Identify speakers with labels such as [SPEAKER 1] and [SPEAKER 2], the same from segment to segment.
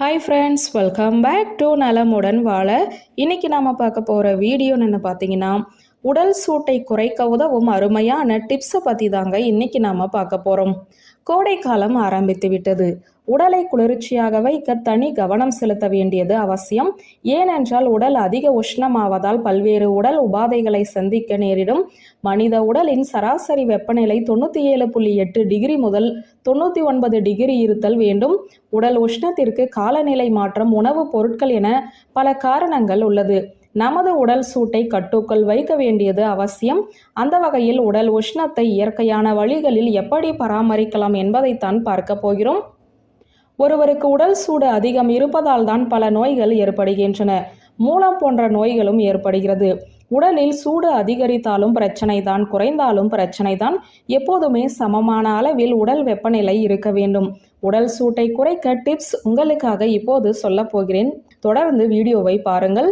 [SPEAKER 1] Hi friends welcome back to நலமுடன் வாழ. இன்னைக்கு நாம் பார்க்க போகிற வீடியோ என்ன பார்த்தீங்கன்னா உடல் சூட்டை குறைக்க உதவும் அருமையான டிப்ஸை பற்றி தாங்க இன்னைக்கு நாம் பார்க்க போகிறோம் கோடை காலம் ஆரம்பித்து விட்டது. உடலை குளிர்ச்சியாக வைக்க தனி கவனம் செலுத்த வேண்டியது அவசியம். ஏனென்றால் உடல் அதிக உஷ்ணமாவதால் பல்வேறு உடல் உபாதைகளை சந்திக்க நேரிடும். மனித உடலின் சராசரி வெப்பநிலை தொண்ணூற்றி ஏழு புள்ளி எட்டு டிகிரி முதல் தொண்ணூற்றி ஒன்பது டிகிரி இருத்தல் வேண்டும். உடல் உஷ்ணத்திற்கு காலநிலை மாற்றம் உணவுப் பொருட்கள் என பல காரணங்கள் உள்ளது. நமது உடல் சூட்டை கட்டுக்குள் வைக்க வேண்டியது அவசியம். அந்த வகையில் உடல் உஷ்ணத்தை இயற்கையான வழிகளில் எப்படி பராமரிக்கலாம் என்பதைத்தான் பார்க்க போகிறோம். ஒருவருக்கு உடல் சூடு அதிகம் இருப்பதால் தான் பல நோய்கள் ஏற்படுகின்றன. மூலம் போன்ற நோய்களும் ஏற்படுகிறது. உடலில் சூடு அதிகரித்தாலும் பிரச்சனை தான் குறைந்தாலும் பிரச்சனை தான். எப்போதுமே சமமான அளவில் உடல் வெப்பநிலை இருக்க வேண்டும். உடல் சூட்டை குறைக்க டிப்ஸ் உங்களுக்காக இப்போது சொல்ல போகிறேன். தொடர்ந்து வீடியோவை பாருங்கள்.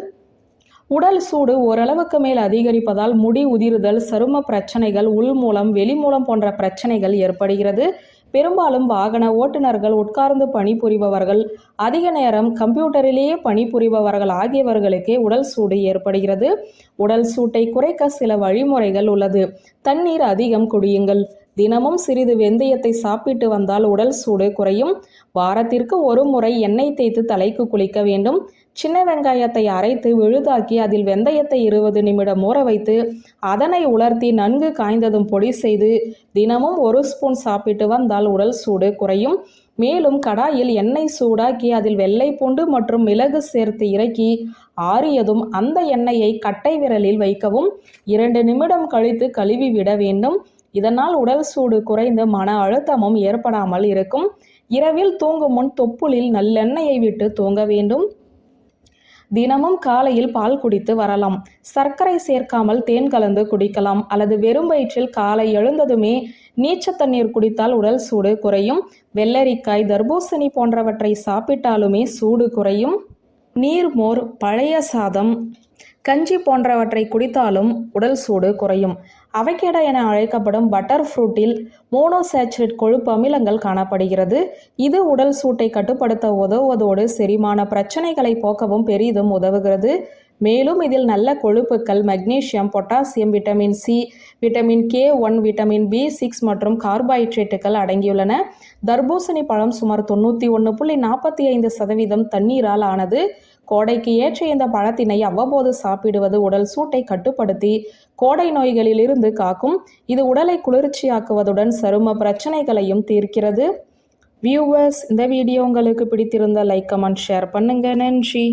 [SPEAKER 1] உடல் சூடு ஓரளவுக்கு மேல் அதிகரிப்பதால் முடி உதிருதல் சரும பிரச்சனைகள் உள் மூலம் வெளி மூலம் போன்ற பிரச்சனைகள் ஏற்படுகிறது. பெரும்பாலும் வாகன ஓட்டுநர்கள் உட்கார்ந்து பணிபுரிபவர்கள் அதிக நேரம் கம்ப்யூட்டரிலேயே பணிபுரிபவர்கள் ஆகியவர்களுக்கே உடல் சூடு ஏற்படுகிறது. உடல் சூட்டை குறைக்க சில வழிமுறைகள் உள்ளது. தண்ணீர் அதிகம் குடியுங்கள். தினமும் சிறிது வெந்தயத்தை சாப்பிட்டு வந்தால் உடல் சூடு குறையும். வாரத்திற்கு ஒரு முறை எண்ணெய் தேய்த்து தலைக்கு குளிக்க வேண்டும். சின்ன வெங்காயத்தை அரைத்து விழுதாக்கி அதில் வெந்தயத்தை இருபது நிமிடம் ஊற வைத்து அதனை உலர்த்தி நன்கு காய்ந்ததும் பொடி செய்து தினமும் ஒரு ஸ்பூன் சாப்பிட்டு வந்தால் உடல் சூடு குறையும். மேலும் கடாயில் எண்ணெய் சூடாக்கி அதில் வெள்ளை பூண்டு மற்றும் மிளகு சேர்த்து இறக்கி ஆறியதும் அந்த எண்ணெயை கட்டை விரலில் வைக்கவும். இரண்டு நிமிடம் கழித்து கழுவி விட வேண்டும். இதனால் உடல் சூடு குறைந்து மன அழுத்தமும் ஏற்படாமல் இருக்கும். இரவில் தூங்கும் முன் தொப்புளில் நல்லெண்ணெயை விட்டு தூங்க வேண்டும். தினமும் காலையில் பால் குடித்து வரலாம். சர்க்கரை சேர்க்காமல் தேன் கலந்து குடிக்கலாம். அல்லது வெறும் வயிற்றில் காலை எழுந்ததுமே நீச்ச தண்ணீர் குடித்தால் உடல் சூடு குறையும். வெள்ளரிக்காய் தர்பூசணி போன்றவற்றை சாப்பிட்டாலுமே சூடு குறையும். நீர் மோர் பழைய சாதம் கஞ்சி போன்றவற்றை குடித்தாலும் உடல் சூடு குறையும். அவைக்கேடா என அழைக்கப்படும் பட்டர் ஃப்ரூட்டில் மோனோசேச்சுரேட் கொழுப்பு அமிலங்கள் காணப்படுகிறது. இது உடல் சூட்டை கட்டுப்படுத்த உதவுவதோடு செரிமான பிரச்சனைகளை போக்கவும் பெரிதும் உதவுகிறது. மேலும் இதில் நல்ல கொழுப்புக்கள் magnesium potassium vitamin C vitamin K one vitamin B six மற்றும் கார்போஹைட்ரேட்டுகள் அடங்கியுள்ளன. தர்பூசணி பழம் சுமார் தொண்ணூற்றி ஒன்று புள்ளி நாற்பத்தி ஐந்து சதவீதம் தண்ணீரால் ஆனது. கோடைக்கு ஏற்ற இந்த பழத்தினை அவ்வப்போது சாப்பிடுவது உடல் சூட்டை கட்டுப்படுத்தி கோடை நோய்களிலிருந்து காக்கும். இது உடலை குளிர்ச்சியாக்குவதுடன் சரும பிரச்சனைகளையும் தீர்க்கிறது. வியூவர்ஸ் இந்த வீடியோ உங்களுக்கு பிடித்திருந்த லைக் கமெண்ட் ஷேர் பண்ணுங்க. நன்றி.